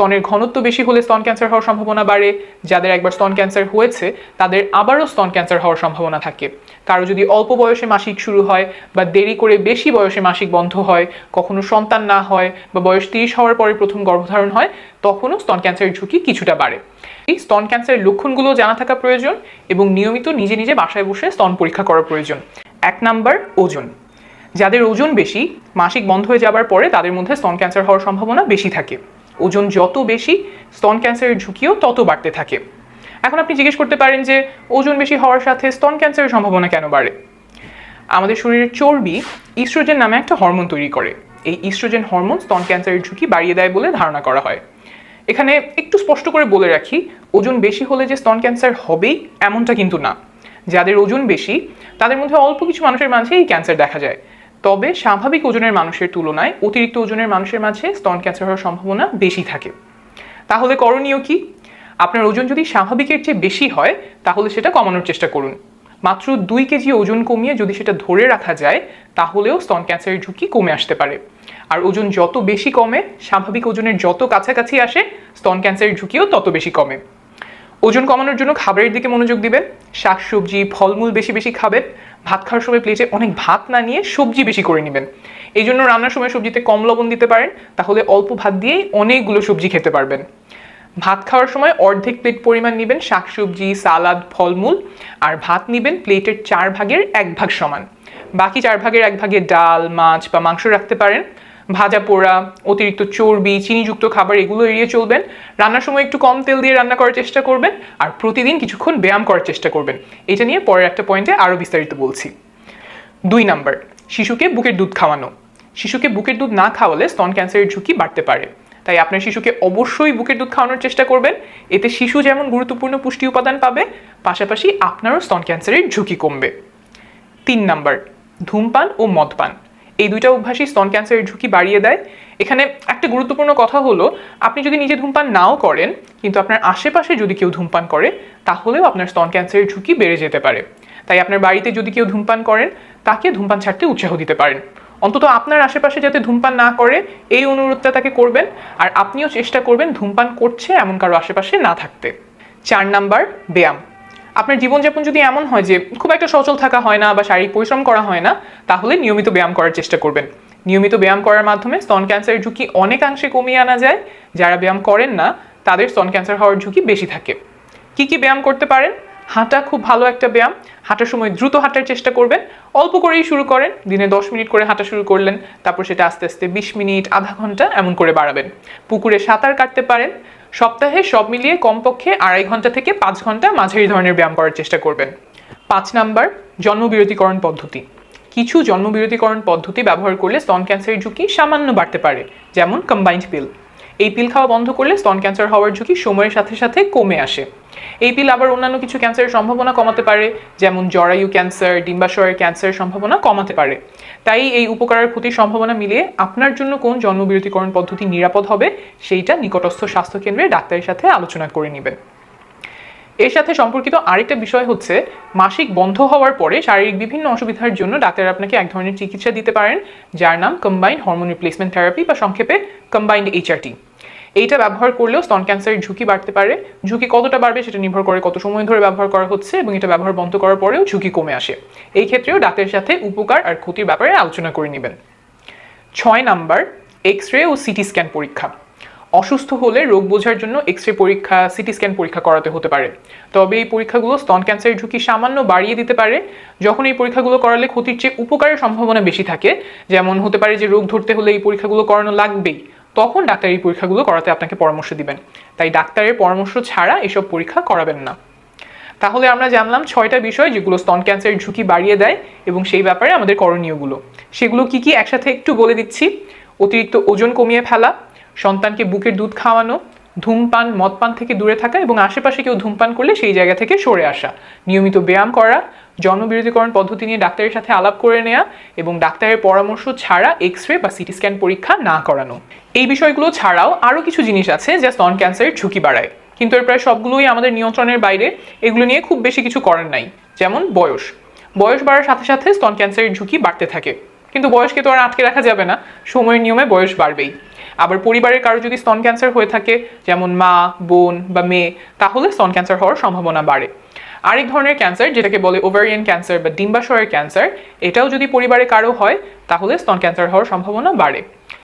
স্তনের ঘনত্ব বেশি হলে স্তন ক্যান্সার হওয়ার সম্ভাবনা বাড়ে। যাদের একবার স্তন ক্যান্সার হয়েছে, তাদের আবারও স্তন ক্যান্সার হওয়ার সম্ভাবনা থাকে। কারও যদি অল্প বয়সে মাসিক শুরু হয় বা দেরি করে বেশি বয়সে মাসিক বন্ধ হয়, কখনো সন্তান না হয় বা বয়স তিরিশ হওয়ার পরে প্রথম গর্ভধারণ হয়, তখনও স্তন ক্যান্সারের ঝুঁকি কিছুটা বাড়ে। এই স্তন ক্যান্সারের লক্ষণগুলো জানা থাকা প্রয়োজন এবং নিয়মিত নিজে নিজে বাসায় বসে স্তন পরীক্ষা করা প্রয়োজন। এক নাম্বার, ওজন। যাদের ওজন বেশি, মাসিক বন্ধ হয়ে যাবার পরে তাদের মধ্যে স্তন ক্যান্সার হওয়ার সম্ভাবনা বেশি থাকে। ওজন যত বেশি স্তন ক্যান্সারের ঝুঁকিও তত বাড়তে থাকে। এখন আপনি জিজ্ঞেস করতে পারেন যে, ওজন বেশি হওয়ার সাথে স্তন ক্যান্সারের সম্ভাবনা কেন বাড়ে? আমাদের শরীরের চর্বি ইস্ট্রোজেন নামে একটা হরমোন তৈরি করে। এই ইস্ট্রোজেন হরমোন স্তন ক্যান্সারের ঝুঁকি বাড়িয়ে দেয় বলে ধারণা করা হয়। এখানে একটু স্পষ্ট করে বলে রাখি, ওজন বেশি হলে যে স্তন ক্যান্সার হবেই এমনটা কিন্তু না। যাদের ওজন বেশি, তাদের মধ্যে অল্প কিছু মানুষের মাঝে এই ক্যান্সার দেখা যায়। তবে স্বাভাবিক ওজনের মানুষের তুলনায় অতিরিক্ত ওজনের মানুষের মাঝে স্তন ক্যান্সার হওয়ার সম্ভাবনা বেশি থাকে। তাহলে করণীয় কি? আপনার ওজন যদি স্বাভাবিকের চেয়ে বেশি হয়, তাহলে সেটা কমানোর চেষ্টা করুন। মাত্র দুই কেজি ওজন কমিয়ে যদি সেটা ধরে রাখা যায়, তাহলেও স্তন ক্যান্সারের ঝুঁকি কমে আসতে পারে। আর ওজন যত বেশি কমে, স্বাভাবিক ওজনের যত কাছাকাছি আসে, স্তন ক্যান্সারের ঝুঁকিও তত বেশি কমে। ওজন কমানোর জন্য খাবারের দিকে মনোযোগ দিবেন। শাকসবজি, ফলমূল বেশি বেশি খাবেন। ভাত খাওয়ার সময় প্লেটে অনেক ভাত না নিয়ে সবজি বেশি করে নেবেন। এই জন্য রান্নার সময় সবজিতে কম লবণ দিতে পারেন, তাহলে অল্প ভাত দিয়েই অনেকগুলো সবজি খেতে পারবেন। ভাত খাওয়ার সময় অর্ধেক প্লেট পরিমাণ নেবেন শাকসবজি, সালাদ, ফলমূল, আর ভাত নেবেন প্লেটের চার ভাগের এক ভাগ সমান। বাকি চার ভাগের এক ভাগে ডাল, মাছ বা মাংস রাখতে পারেন। ভাজা পোড়া, অতিরিক্ত চর্বি, চিনিযুক্ত খাবার, এগুলো এড়িয়ে চলবেন। রান্নার সময় একটু কম তেল দিয়ে রান্না করার চেষ্টা করবেন আর প্রতিদিন কিছুক্ষণ ব্যায়াম করার চেষ্টা করবেন। এটা নিয়ে পরের একটা পয়েন্টে আরও বিস্তারিত বলছি। দুই নাম্বার, শিশুকে বুকের দুধ খাওয়ানো। শিশুকে বুকের দুধ না খাওয়ালে স্তন ক্যান্সারের ঝুঁকি বাড়তে পারে। তাই আপনার শিশুকে অবশ্যই বুকের দুধ খাওয়ানোর চেষ্টা করবেন। এতে শিশু যেমন গুরুত্বপূর্ণ পুষ্টি উপাদান পাবে, পাশাপাশি আপনারও স্তন ক্যান্সারের ঝুঁকি কমবে। তিন নাম্বার, ধূমপান ও মদপান। এই দুইটা অভ্যাসই স্তন ক্যান্সারের ঝুঁকি বাড়িয়ে দেয়। এখানে একটা গুরুত্বপূর্ণ কথা হলো, আপনি যদি নিজে ধূমপান নাও করেন, কিন্তু আপনার আশেপাশে যদি কেউ ধূমপান করে, তাহলেও আপনার স্তন ক্যান্সারের ঝুঁকি বেড়ে যেতে পারে। তাই আপনার বাড়িতে যদি কেউ ধূমপান করেন, তাকে ধূমপান ছাড়তে উৎসাহ দিতে পারেন। অন্তত আপনার আশেপাশে যাতে ধূমপান না করে, এই অনুরোধটা তাকে করবেন। আর আপনিও চেষ্টা করবেন ধূমপান করছে এমন কারও আশেপাশে না থাকতে। চার নাম্বার, ব্যায়াম। আপনার জীবনযাপন যদি এমন হয় যে খুব একটা সচল থাকা হয় না বা শারীরিক পরিশ্রম করা হয় না, তাহলে নিয়মিত ব্যায়াম করার চেষ্টা করবেন। নিয়মিত ব্যায়াম করার মাধ্যমে স্তন ক্যান্সারের ঝুঁকি অনেকাংশে কমিয়ে আনা যায়। যারা ব্যায়াম করেন না, তাদের স্তন ক্যান্সার হওয়ার ঝুঁকি বেশি থাকে। কি কি ব্যায়াম করতে পারেন? হাঁটা খুব ভালো একটা ব্যায়াম। হাঁটার সময় দ্রুত হাঁটার চেষ্টা করবেন। অল্প করেই শুরু করেন। দিনে দশ মিনিট করে হাঁটা শুরু করলেন। তারপর সেটা আস্তে আস্তে বিশ মিনিট, আধা ঘণ্টা এমন করে বাড়াবেন। পুকুরে সাঁতার কাটতে পারেন। সপ্তাহে সব মিলিয়ে কমপক্ষে আড়াই ঘণ্টা থেকে পাঁচ ঘণ্টা মাঝারি ধরনের ব্যায়াম করার চেষ্টা করবেন। পাঁচ নাম্বার জন্মবিরতিকরণ পদ্ধতি। কিছু জন্মবিরতিকরণ পদ্ধতি ব্যবহার করলে স্তন ক্যান্সারের ঝুঁকি সামান্য বাড়তে পারে, যেমন কম্বাইন্ড পিল এই পিল খাওয়া বন্ধ করলে স্তন ক্যান্সার হওয়ার ঝুঁকি সময়ের সাথে সাথে কমে আসে। এই পিল আবার অন্যান্য কিছু ক্যান্সারের সম্ভাবনা কমাতে পারে, যেমন জরায়ু ক্যান্সার, ডিম্বাশয়ের ক্যান্সারের সম্ভাবনা কমাতে পারে। তাই এই উপকারের ক্ষতির সম্ভাবনা মিলিয়ে আপনার জন্য কোন জন্মবিরতিকরণ পদ্ধতি নিরাপদ হবে, সেইটা নিকটস্থ স্বাস্থ্যকেন্দ্রে ডাক্তারের সাথে আলোচনা করে নেবেন। এর সাথে সম্পর্কিত আরেকটা বিষয় হচ্ছে, মাসিক বন্ধ হওয়ার পরে শারীরিক বিভিন্ন অসুবিধার জন্য ডাক্তার আপনাকে এক ধরনের চিকিৎসা দিতে পারেন, যার নাম কম্বাইন্ড হরমোন রিপ্লেসমেন্ট থেরাপি বা সংক্ষেপে কম্বাইন্ড এইচআরটি এইটা ব্যবহার করলেও স্তন ক্যান্সারের ঝুঁকি বাড়তে পারে। ঝুঁকি কতটা বাড়বে সেটা নির্ভর করে কত সময় ধরে ব্যবহার করা হচ্ছে এবং এটা ব্যবহার বন্ধ করার পরেও ঝুঁকি কমে আসে। এই ক্ষেত্রেও ডাক্তারের সাথে উপকার আর ক্ষতির ব্যাপারে আলোচনা করে নেবেন। ছয় নাম্বার এক্স রে ও সিটি স্ক্যান পরীক্ষা। অসুস্থ হলে রোগ বোঝার জন্য এক্স রে পরীক্ষা, সিটি স্ক্যান পরীক্ষা করাতে হতে পারে। তবে এই পরীক্ষাগুলো স্তন ক্যান্সারের ঝুঁকি সামান্য বাড়িয়ে দিতে পারে। যখন এই পরীক্ষাগুলো করালে ক্ষতির চেয়ে উপকারের সম্ভাবনা বেশি থাকে, যেমন হতে পারে যে রোগ ধরতে হলে এই পরীক্ষাগুলো করানো লাগবেই। তখন ডাক্তার এই পরীক্ষাগুলো করাতে আপনাকে পরামর্শ দিবেন। তাই ডাক্তারের পরামর্শ ছাড়া এসব পরীক্ষা করাবেন না। তাহলে আমরা জানলাম ছয়টা বিষয় যেগুলো স্তন ক্যান্সারের ঝুঁকি বাড়িয়ে দেয় এবং সেই ব্যাপারে আমাদের করণীয়গুলো সেগুলো কি কি একসাথে একটু বলে দিচ্ছি। অতিরিক্ত ওজন কমিয়ে ফেলা, সন্তানকে বুকের দুধ খাওয়ানো ধূমপান, মদপান থেকে দূরে থাকা এবং আশেপাশে কেউ ধূমপান করলে সেই জায়গা থেকে সরে আসা। নিয়মিত ব্যায়াম করা, জন্মবিরতিকরণ পদ্ধতি নিয়ে ডাক্তারের সাথে আলাপ করে নেওয়া এবং ডাক্তারের পরামর্শ ছাড়া এক্স রে বা সিটি স্ক্যান পরীক্ষা না করানো। এই বিষয়গুলো ছাড়াও আরও কিছু জিনিস আছে যা স্তন ক্যান্সারের ঝুঁকি বাড়ায়। কিন্তু এর প্রায় সবগুলোই আমাদের নিয়ন্ত্রণের বাইরে। এগুলো নিয়ে খুব বেশি কিছু করার নাই। যেমন বয়স। বয়স বাড়ার সাথে সাথে স্তন ক্যান্সারের ঝুঁকি বাড়তে থাকে। কিন্তু বয়সকে তো আর আটকে রাখা যাবে না। সময়ের নিয়মে বয়স বাড়বেই। আবার পরিবারের কারও যদি স্তন ক্যান্সার হয়ে থাকে, যেমন মা, বোন বা মেয়ে, তাহলে স্তন ক্যান্সার হওয়ার সম্ভাবনা বাড়ে। আরেক ধরনের ক্যান্সার যেটাকে বলে ওভারিয়ান ক্যান্সার বা ডিম্বাশয়ের ক্যান্সার এটাও যদি পরিবারে কারও হয়, তাহলে স্তন ক্যান্সার হওয়ার সম্ভাবনা বাড়ে।